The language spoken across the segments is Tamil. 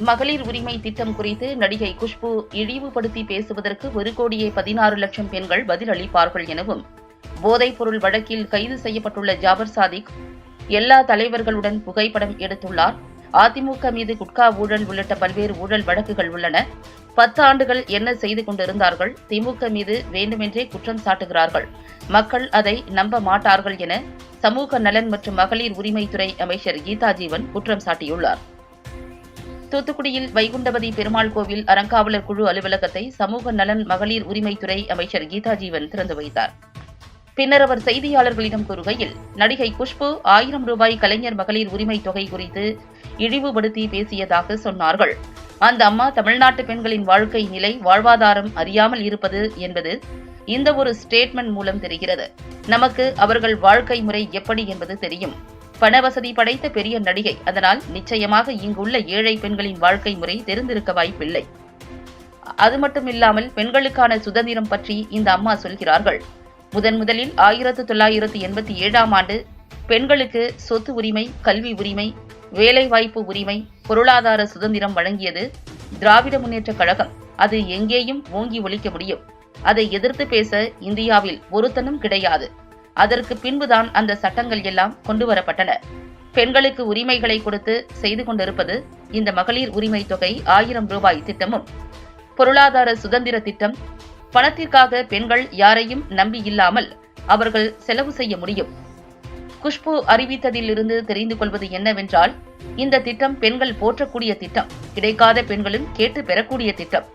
மகளிர் உரிமை திட்டம் குறித்து நடிகை குஷ்பு இழிவுபடுத்தி பேசுவதற்கு ஒரு கோடியே பதினாறு லட்சம் பெண்கள் பதிலளிப்பார்கள் எனவும் போதைப்பொருள் வழக்கில் கைது செய்யப்பட்டுள்ள ஜாபர் சாதிக் எல்லா தலைவர்களுடன் புகைப்படம் எடுத்துள்ளார். அதிமுக மீது குட்கா ஊழல் உள்ளிட்ட பல்வேறு ஊழல் வழக்குகள் உள்ளன. பத்து ஆண்டுகள் என்ன செய்து கொண்டிருந்தார்கள்? திமுக மீது வேண்டுமென்றே குற்றம் சாட்டுகிறார்கள். மக்கள் அதை நம்ப மாட்டார்கள் என சமூக நலன் மற்றும் மகளிர் உரிமைத்துறை அமைச்சர் கீதா ஜீவன் குற்றம் சாட்டியுள்ளார். தூத்துக்குடியில் வைகுண்டபதி பெருமாள் கோவில் அறங்காவலர் குழு அலுவலகத்தை சமூக நலன் மகளிர் உரிமைத்துறை அமைச்சர் கீதா ஜீவன் திறந்து வைத்தார். பின்னர் அவர் செய்தியாளர்களிடம் கூறுகையில் நடிகை குஷ்பு ஆயிரம் ரூபாய் கலைஞர் மகளிர் உரிமை தொகை குறித்து இழிவுபடுத்தி பேசியதாக சொன்னார்கள். அந்த அம்மா தமிழ்நாட்டு பெண்களின் வாழ்க்கை நிலை வாழ்வாதாரம் அறியாமல் இருப்பது என்பது இந்த ஒரு ஸ்டேட்மெண்ட் மூலம் தெரிகிறது. நமக்கு அவர்கள் வாழ்க்கை முறை எப்படி என்பது தெரியும். பணவசதி படைத்த பெரிய நடிகை. அதனால் நிச்சயமாக இங்குள்ள ஏழை பெண்களின் வாழ்க்கை முறை தெரிந்திருக்க வாய்ப்பில்லை. அது மட்டுமில்லாமல் பெண்களுக்கான சுதந்திரம் பற்றி இந்த அம்மா சொல்கிறார்கள். முதன் முதலில் ஆயிரத்து தொள்ளாயிரத்து எண்பத்தி ஏழாம் ஆண்டு பெண்களுக்கு சொத்து உரிமை கல்வி உரிமை வேலைவாய்ப்பு உரிமை பொருளாதார சுதந்திரம் வழங்கியது திராவிட முன்னேற்ற கழகம். அது எங்கேயும் ஓங்கி ஒழிக்க முடியும். அதை எதிர்த்து பேச இந்தியாவில் ஒருத்தனும் கிடையாது. அதற்கு பின்புதான் அந்த சட்டங்கள் எல்லாம் கொண்டு வரப்பட்டன. பெண்களுக்கு உரிமைகளை கொடுத்து செய்து கொண்டிருப்பது இந்த மகளிர் உரிமை தொகை ஆயிரம் ரூபாய் திட்டமும் பொருளாதார சுதந்திர திட்டம். பணத்திற்காக பெண்கள் யாரையும் நம்பி இல்லாமல் அவர்கள் செலவு செய்ய முடியும். குஷ்பு அறிவித்ததிலிருந்து தெரிந்து கொள்வது என்னவென்றால் இந்த திட்டம் பெண்கள் போற்றக்கூடிய திட்டம் கிடைக்காத பெண்களும் கேட்டு பெறக்கூடிய திட்டம்.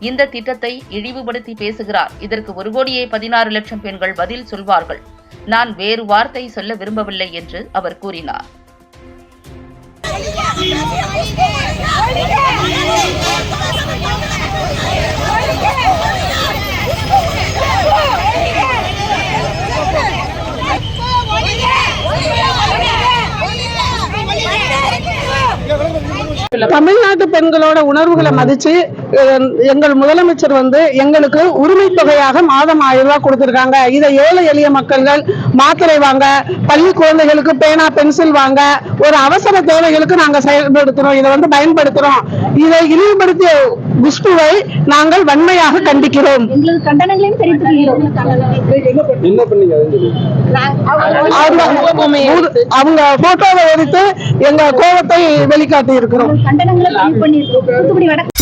இந்த திட்டத்தை இழிவுபடுத்தி பேசுகிறார். இதற்கு ஒரு கோடியே பதினாறு லட்சம் பெண்கள் பதில் சொல்வார்கள். நான் வேறு வார்த்தை சொல்ல விரும்பவில்லை என்று அவர் கூறினார். தமிழ்நாட்டு பெண்களோட உணர்வுகளை மதிச்சு எங்கள் முதலமைச்சர் வந்து எங்களுக்கு உரிமை தொகையாக மாதம் ஆயிரம் ரூபாய் கொடுத்திருக்காங்க. இதை ஏழை எளிய மக்கள்கள் மாத்திரை வாங்க பள்ளி குழந்தைகளுக்கு பேனா பென்சில் வாங்க ஒரு அவசர தேவைகளுக்கு நாங்க செயல்படுத்துறோம். இதை வந்து பயன்படுத்துறோம். இதை இழிவுபடுத்திய குஷ்புவை நாங்கள் வன்மையாக கண்டிக்கிறோம். அவங்க போட்டோவை எடுத்து எங்க கோபத்தை வெளிக்காட்டி இருக்கிறோம் கண்டனங்களை பதிவு பண்ணியிருக்கோம் தூத்துக்குடி வடக்கு